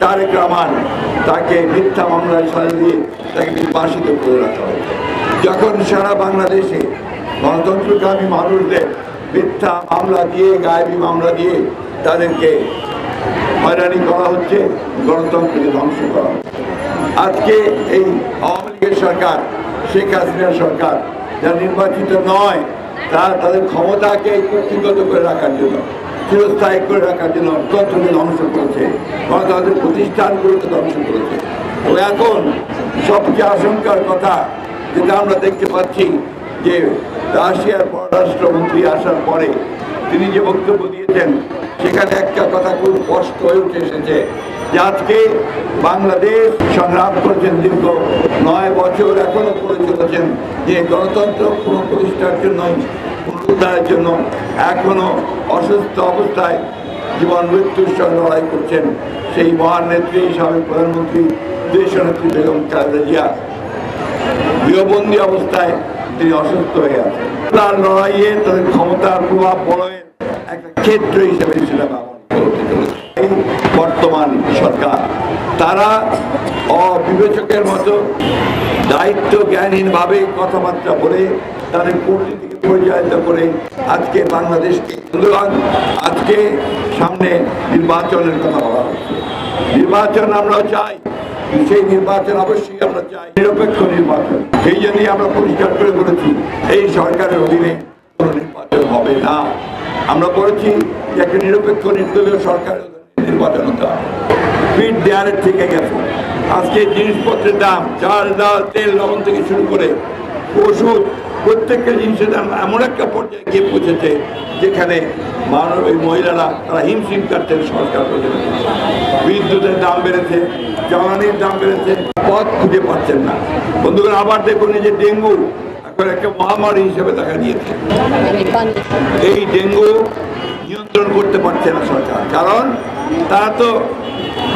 তারেক রহমান তাকে মিথ্যা মামলায় সাজা দিয়ে তাকে নির্বাসিত করে রাখা হয়েছে যখন সারা বাংলাদেশে গণতন্ত্রকামী মানুষদের মিথ্যা মামলা দিয়ে, গায়েবী মামলা দিয়ে তাদেরকে হয়রানি করা হচ্ছে, গণতন্ত্রকে ধ্বংস করা আজকে এই আওয়ামী লীগের সরকার, শেখ হাসিনার সরকার যারা নির্বাচিত নয়, তারা তাদের ক্ষমতাকে কর্তৃগত করে রাখার জন্য চিরস্থায়ী করে রাখার জন্য তন্ত্রকে ধ্বংস করেছে। গণতন্ত্রের প্রতিষ্ঠানগুলোকে ধ্বংস করেছে। তো এখন সবচেয়ে আশঙ্কার কথা যেটা আমরা দেখতে পাচ্ছি যে রাশিয়ার পররাষ্ট্রমন্ত্রী আসার পরে তিনি যে বক্তব্য দিয়েছেন, সেখানে একটা কথা খুব স্পষ্ট হয়ে উঠে এসেছে যে আজকে বাংলাদেশ সংগ্রাম করেছেন দীর্ঘ নয় বছর এখনও করে চলেছেন। যে গণতন্ত্র পুনঃপ্রতিষ্ঠার জন্য পুনরুদ্ধারের জন্য এখনও অসুস্থ অবস্থায় জীবন মৃত্যুর সঙ্গে লড়াই করছেন সেই মহান নেত্রী সাবেক প্রধানমন্ত্রী, দেশ নেত্রী বেগম খালেদা জিয়া। গৃহবন্দী অবস্থায় তিনি অসুস্থ হয়ে আছেন। তার লড়াইয়ে তাদের ক্ষমতার প্রভাব বলয়ের একটা ক্ষেত্র হিসেবে সেটা বর্তমান সরকার, তারা অবিবেচকের মতো দায়িত্ব জ্ঞানহীনভাবে কথাবার্তা বলে তাদের কূটনীতিকে পরিচালিত করে আজকে বাংলাদেশকে বন্ধুগণ, আজকে সামনে নির্বাচনের কথা বলা নির্বাচন আমরা চাই সেই নির্বাচন অবশ্যই আমরা চাই নিরপেক্ষ নির্বাচন। সেই জন্যই আমরা পরিষ্কার করে বলেছি এই সরকারের অধীনে কোনো নির্বাচন হবে না। আমরা বলেছি যে একটা নিরপেক্ষ নির্দলীয় সরকারের নির্বাচন হতে হবে। পিঠ দেয়ালের থেকে গেছে। আজকে জিনিসপত্রের দাম চাল ডাল তেল লবণ থেকে শুরু করে ওষুধ প্রত্যেকটা জিনিসের দাম এমন একটা পর্যায়ে গিয়ে পৌঁছেছে যেখানে মানব এই মহিলারা তারা হিমশিম কাটছেন সরকার বিদ্যুতের দাম বেড়েছে, জ্বালানির দাম বেড়েছে, পথ খুঁজে পাচ্ছেন না। বন্ধুগণ, আবার দেখুন যে ডেঙ্গু, এখন একটা মহামারী হিসেবে দেখা দিয়েছে। এই ডেঙ্গু নিয়ন্ত্রণ করতে পারছে না সরকার, কারণ তারা তো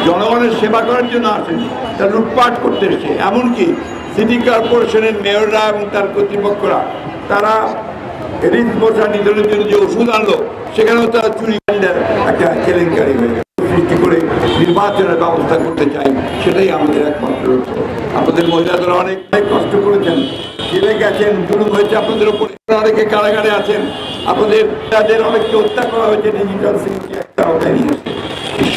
জনগণের সেবা করার জন্য আসেনি, তারা লুটপাট করতে এসছে। এমনকি সিটি কর্পোরেশনের মেয়ররা এবং তার কর্তৃপক্ষরা, তারা রিস মশা নিধনের জন্য যে ওষুধ আনলো, সেখানেও তারা চুরি একটা কেলেঙ্কারি হয়ে গেল সৃষ্টি করে নির্বাচনের ব্যবস্থা করতে চাই, সেটাই আমাদের একমাত্র লক্ষ্য। আমাদের মহিলাদের অনেক কষ্ট করেছেন। জেলে গেছেন, জুলুম হয়েছে আপনাদের উপরে। অনেকে কারাগারে আছেন। আপনাদের তাদের অনেককে হত্যা করা হয়েছে, ডিজিটাল সিকিউরিটি একটা আওতায় নিয়ে।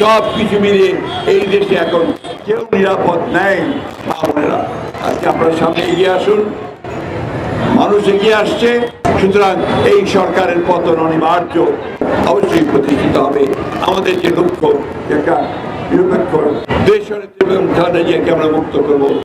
সব কিছু মিলিয়ে এই দেশে এখন কেউ নিরাপদ নেই, মা আজকে আপনারা সামনে এগিয়ে আসুন। মানুষ এগিয়ে আসছে, সুতরাং এই সরকারের পতন অনিবার্য। অবশ্যই প্রতিষ্ঠিত হবে। আমাদের যে লক্ষ্য, যে একটা নিরপেক্ষ দেশ খালেদা আমরা মুক্ত করব।